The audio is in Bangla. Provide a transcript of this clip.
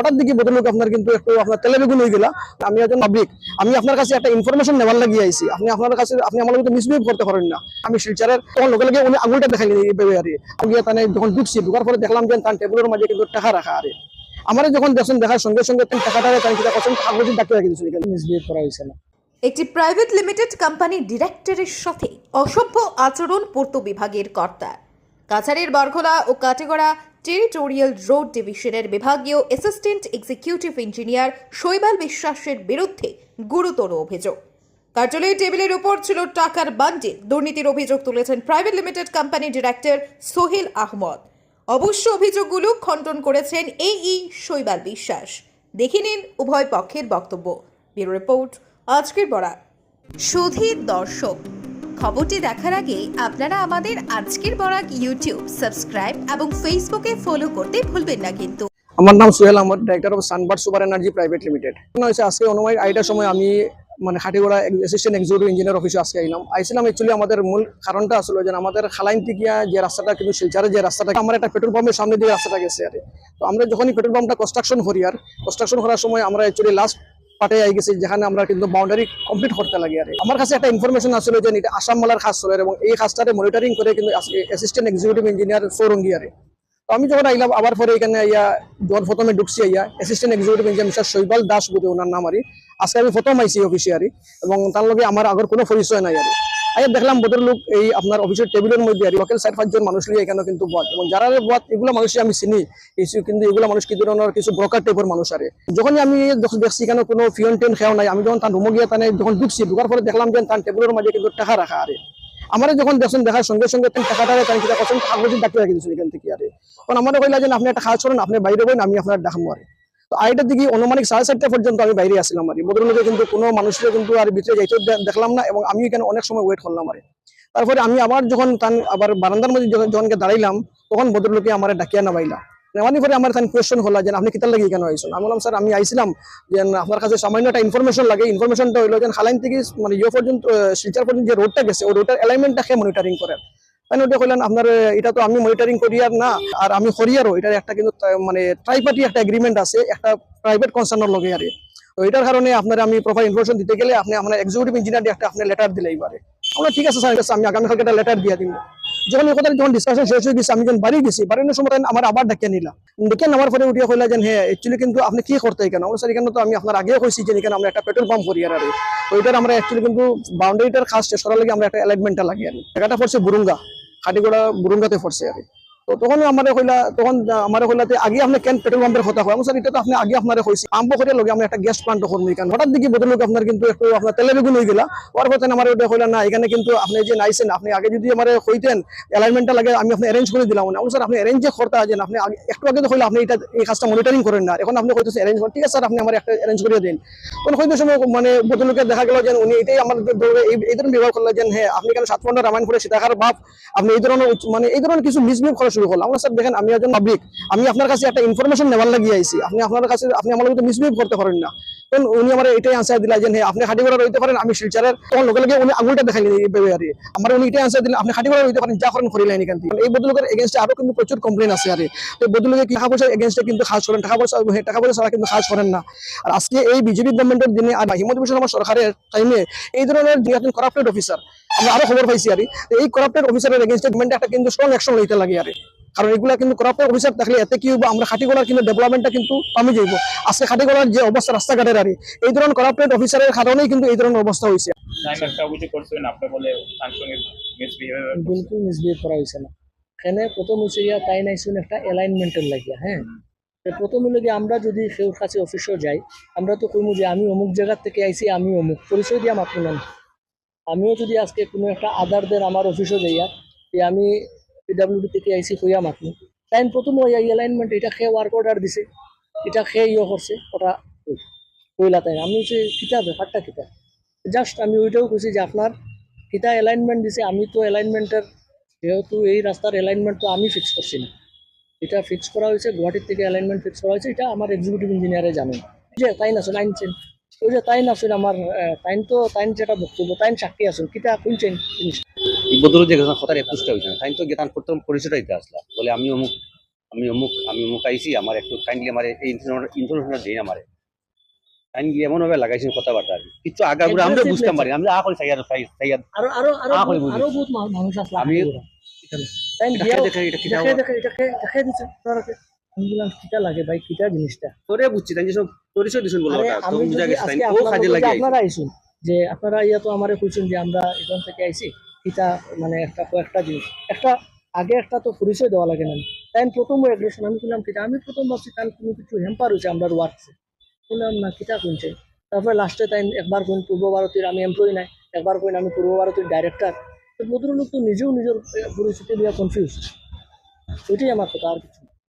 হঠাৎ দিকে বদলোক আপনার কিন্তু একটু আপনার তেলেবেগুন হয়ে গেলা। আমি একজন পাবলিক আমি আপনার কাছে একটা ইনফরমেশন নেওয়ার লাগিয়ে আইছি। আপনি আপনার কাছে আপনি আমার মধ্যে মিসবিহেভ করতে পারেন না। আমি শিলচারের তখন লগে লগে উনি আঙুলটা দেখাইনি এইভাবে আরে গিয়ে তানে যখন ঢুকছি ঢুকার পরে দেখলাম যে তার টেবিলের মাঝে কিন্তু টাকা রাখা আরে। আমার যখন দেখছেন দেখার সঙ্গে সঙ্গে তুমি টাকাটা তার কিনা কখন কাগজে ডাক্তার রেখে দিয়েছিল মিসবিহেভ করা হয়েছে না। একটি প্রাইভেট লিমিটেড কোম্পানির ডিরেক্টরের সাথে অসভ্য আচরণ পূর্ত বিভাগের কর্তা। কাছাড়ের বরঘোলা ও কাটেগড়া টেরিটোরিয়াল রোড ডিভিশনের বিভাগীয় অ্যাসিস্ট্যান্ট এক্সিকিউটিভ ইঞ্জিনিয়ার শৈবাল বিশ্বাসের বিরুদ্ধে গুরুতর অভিযোগ। কার্যালয়ের টেবিলের উপর ছিল টাকার বান্ডিল। দুর্নীতির অভিযোগ তুলেছেন private limited company director Sohel Ahmed. অবশ্য অভিযোগগুলো খণ্ডন করেছেন এই শৈবাল বিশ্বাস। দেখে নিন উভয় পক্ষের বক্তব্য। ব্যুরো রিপোর্ট, আজকের বরাক সুধীর দর্শক খবরটি দেখার আগে আপনারা আমাদের আজকের বরাক ইউটিউব সাবস্ক্রাইব এবং ফেসবুকে ফলো করতে ভুলবেন না কিন্তু। আমার নাম Sohel Ahmed director of Sunbird super energy private limited হয়েছে আজকে অনুমানিক আইটার সময় আমি মানে হাটিগড়া অ্যাসিস্ট্যান্ট এক্সিকিউটিভ ইঞ্জিনিয়ার অফিসে আজকে আইলাম। আইছিলাম অ্যাকচুয়ালি আমাদের মূল কারণটা আসলে যে আমাদের খালাইন থেকে যে রাস্তাটা, কিন্তু শিলচারে যে রাস্তাটা, আমার একটা পেট্রোল পাম্পের সামনে দিয়ে রাস্তাটা গেছে আর তো আমরা যখনই পেট্রোল পাম্পটা কনস্ট্রাকশন করি আর কনস্ট্রাকশন করার সময় আমরা অ্যাকচুয়ালি লাস্ট পাটে আই গেছি, যেখানে আমরা কিন্তু বাউন্ডারি কমপ্লিট করতে লাগে আর। আমার কাছে একটা ইনফরমেশন আসলে যে এটা আসাম মালার খাস চলে এবং এই খাসটাতে মনিটরিং করে কিন্তু অ্যাসিস্ট্যান্ট এক্সিকিউটিভ ইঞ্জিনিয়ার ফোরঙ্গি আরে। তো আমি যখন আইলাম, আবার পরে এখানে ইয়া যখন প্রথমে ঢুকছি ইয়া assistant executive engineer mister Shaibal Das বুঝে ওনার নাম আরি। আজকে আমি প্রথম আইসি অফিসে আরি এবং তার লগে আমার আগর কোনো পরিচয় নাই আরি। আই দেখলাম ভদ্রলোক এই আপনার অফিসের টেবিলের মধ্যে আর লোকাল চার পাঁচজন মানুষ নিয়ে এখানে কিন্তু বদ এবং যারা বদ এগুলো মানুষ আমি চিনি। কিন্তু এগুলো মানুষ কি ধরনের কিছু ব্রোকার টাইপের মানুষ আরে। যখনই আমি দেখ- দেখছি এখানে কোনো ফিয়ন টেন খেয়াও নাই, আমি যখন তার রুমে গিয়ে তানে যখন ঢুকছি, ঢুকার পরে দেখলাম যে তার টেবিলের মাঝে কিন্তু টাকা রাখা আরে। আমার যখন দেখছেন, দেখার সঙ্গে সঙ্গে টাকাটা তার কিনা কখন কাগজে ডাক্তার রেখে দিয়েছিল এখান থেকে আরে। কারণ আমার কইলা যে আপনি একটা কাজ করেন, আপনি বাইরে বইন, আমি আপনার ডাকবো আরে। তো আইটার দিকে অনুমানিক সাড়ে চারটা পর্যন্ত আমি বাইরে আসলাম আর ভদ্রলোকে কিন্তু কোনো মানুষের কিন্তু আর ভিতরে যাইতে দেখলাম না এবং আমি এখানে অনেক সময় ওয়েট করলাম আরে তারপরে আমি আবার যখন তান আবার বারান্দার মধ্যে যখন যখন দাঁড়াইলাম, তখন ভদ্রলোকে আমার ডাকিয়া নামাইলাম নেওয়ানি পরে আমার তান কোয়েশ্চন হলো যে, আপনি কিতার লাগে কেন আইসেন আমি বললাম, স্যার, আমি আইছিলাম যে, আপনার কাছে সামান্য একটা ইনফরমেশন লাগে। ইনফরমেশনটা হইল যে, খালাইন থেকে মানে ইয়ে পর্যন্ত শিলচর পর্যন্ত যে রোডটা গেছে, ওই রোডটার অ্যালাইনমেন্টটা খেয়ে মনিটরিং করেন তাই ওটা কইলেন, আপনার এটা তো আমি করি আর না, আর আমি এটার একটা কিন্তু মানে ট্রাইপার্টি একটা এগ্রিমেন্ট আছে, একটা প্রাইভেট কনসার্নের লগে আরে। তো এটার কারণে আপনার আমি প্রপার ইনফরমেশন দিতে গেলে আপনি, আপনার এক্সিকিউটিভ ইঞ্জিনিয়ার একটা আপনি লেটার দিলে এবারে আমরা ঠিক আছে স্যার আমি আগামীকালকে একটা লেটার দিয়ে যখন এই কথা যখন ডিসকাশন শেষ হয়ে গেছে, আমি যখন বাড়ি গেছি বাড়ির সময় আমার আবার ডাকিয়ে নিলাম ডেকে নেওয়ার পরে উঠিয়ে কইলা যে হ্যাঁ অ্যাকচুয়ালি কিন্তু আপনি কি করতে কেন স্যার, এখানে তো আমি আপনার আগেও কইছি যে, এখানে আমরা একটা পেট্রোল পাম্প করি আর এটার আমরা অ্যাকচুয়ালি কিন্তু বাউন্ডারিটার খাস শেষ করার লাগে আমরা একটা অ্যালাইনমেন্টটা লাগি আর জায়গাটা পড়ছে বুরুঙ্গা। খাটিগোড়া বুরুঙ্গাতে পড়ছে আর তো তখন আমার কইলা, তখন আমার কইলাতে আগে আপনি কেন পেট্রোল পাম্পের কথা হয় স্যার এটা তো আপনি আগে আপনার কইছি। পাম্প করে লগে আমরা একটা গ্যাস প্লান্ট করব এখানে। হঠাৎ দিকে বদলোক আপনার কিন্তু একটু আপনার তেলে বেগুন হয়ে গেলা। ওর কথা আমার ওটা কইলা না, এখানে কিন্তু আপনি যে নাইছেন, আপনি আগে যদি আমার কইতেন অ্যালাইনমেন্টটা লাগে, আমি আপনি অ্যারেঞ্জ করে দিলাম। না স্যার, আপনি অ্যারেঞ্জ যে করতে আছেন, আপনি একটু আগে তো কইলা আপনি এটা, এই কাজটা মনিটরিং করেন না। এখন আপনি কইতেছেন অ্যারেঞ্জ ঠিক আছে, স্যার, আপনি আমার একটা অ্যারেঞ্জ করে দিন। তখন হয়তো সময় মানে বদলোকে দেখা গেল যে উনি এটাই আমার এই ধরনের ব্যবহার করলেন যে হ্যাঁ আপনি কেন সাত পনেরো রামায়ণ করে সীতাকার বাপ, আপনি এই ধরনের মানে এই ধরনের কিছু মিসবিহেভ করা শুরু করলাম। আমরা স্যার দেখেন, আমি একজন পাবলিক আমি আপনার কাছে একটা ইনফরমেশন নেওয়ার লাগিয়ে আইছি। আপনি আপনার কাছে আপনি আমার মতো মিসবিহেভ করতে পারেন না। তখন উনি আমার এটাই আনসার দিলা যে হ্যাঁ আপনি খাটি করে রইতে পারেন আমি শিলচারের তখন লগে লগে উনি আঙুলটা এইভাবে আর। আমার উনি এটাই আনসার দিলেন আপনি খাটি করে রইতে পারেন যা করেন করিলেন এখান থেকে এই বদলোকের এগেনস্টে আরও কিন্তু প্রচুর কমপ্লেন আছে আর। তো বদলোকে টাকা পয়সার এগেনস্টে কিন্তু কাজ করেন টাকা পয়সা হ্যাঁ, টাকা পয়সা ছাড়া কিন্তু কাজ করেন না আর আজকে এই বিজেপি গভর্নমেন্টের দিনে আর হিমন্ত বিশ্ব শর্মা সরকারের টাইমে এই ধরনের যে একজন করাপ্টেড অফিসার আমরা আরও খবর পাইছি আর এই করাপ্টেড অফিসারের এগেনস্টে গভর্নমেন্ট একটা কিন্তু স্ট্রং অ্যাকশন লইতে লাগে আর। কারণ এগুলা কিন্তু করাপ্টেড অফিসার থাকলে এতে কি হইব? আমরা খাটিগোলার কিন্তু ডেভেলপমেন্টটা কিন্তু কমে যাইব। আজকে খাটিগোলার যে অবস্থা রাস্তাঘাটের আর এই ধরনের করাপ্টেড অফিসারের কারণেই কিন্তু এই ধরনের অবস্থা হয়েছে আপনি বিলকুল মিসবিহেভ করা হয়েছে না। এখানে প্রথম হচ্ছে গিয়া তাই নাইছুন একটা অ্যালাইনমেন্টের লাগিয়া হ্যাঁ? প্রথম হলো গিয়ে আমরা যদি সেওর কাছে অফিসও যাই আমরা তো কইমু যে আমি অমুক জায়গার থেকে আইছি আমি অমুক। পরিচয় দিয়া মাত্র না। আমিও যদি আজকে কোনো একটা আদারদের আমার অফিসও যাইয়া যে আমি পিডাব্লিউডি থেকে কইয়া মাত্র তাই প্রথম অ্যালাইনমেন্ট এটা খেয়ে ওয়ার্ক অর্ডার দিছে। এটা খেয়ে ইয়ে করছে, ওটা কইলা তাই। আমি হচ্ছে ব্যাপারটা জাস্ট আমি ওইটাও কইছি যে আপনার কিতা অ্যালাইনমেন্ট দিছে, আমি তো অ্যালাইনমেন্টের যেহেতু এই রাস্তার অ্যালাইনমেন্ট তো আমি ফিক্স করছি না। এটা ফিক্স করা হয়েছে গুয়াহাটির থেকে অ্যালাইনমেন্ট ফিক্স করা হয়েছে এটা আমার এক্সিকিউটিভ ইঞ্জিনিয়ারে জানেন। যে তাই না চেন ওই যে তাই না আমার তাইন তো তাইন যেটা বক্তব্য তাইন সাক্ষী আসুন কিতা শুনছেন বদল যে কথার একুশটা হয়েছে তাই তো গেতান প্রথম পরিচয়টা দিতে আসলা বলে আমি অমুক আমি অমুক আমি অমুক আইছি আমার একটু কাইন্ডলি আমার এই ইনফরমেশনটা দিন আমার কাইন্ডলি এমনভাবে লাগাইছেন কথাবার্তা কিছু আগা করে আমরা বুঝতাম পারি আমি আ করে সাইয়াদ সাইয়াদ আরও আরও আরও। আরও বহুত মানুষ আসলে আমি- দেখে দেখে দেখে দেখে দেখে আপনারাকে। আমি বললাম কিটা লাগে ভাই? কিটা জিনিসটা? তোরে বুঝছি তাই যেসব পরিচয় দিছেন বলো আমি তো বুঝা যদি গেছে আজকে ও কাজে যে লাগে আপনারা আইসুন যে আপনারা ইয়া তো আমারে কইছেন যে আমরা এখান থেকে আইছি মানে একটা কয়েকটা জিনিস। একটা আগে একটা তো পরিচয় দেওয়া লাগে না। তাই প্রথম অ্যাগ্রেশন আমি বললাম কিটা আমি প্রথম ভাবছি তার কোনো কিছু হ্যাম্পার হয়েছে আমরা ওয়ার্কসে বললাম না কিটা শুনছে তারপরে লাস্টে তাই একবার কোন পূর্ব ভারতের আমি এমপ্লয়ি নাই। একবার কোন আমি পূর্ব ভারতের ডাইরেক্টর তো ভদ্রলোক তো নিজেও নিজের পরিস্থিতি নিয়ে কনফিউজ ওইটাই আমার কথা আর কিছু।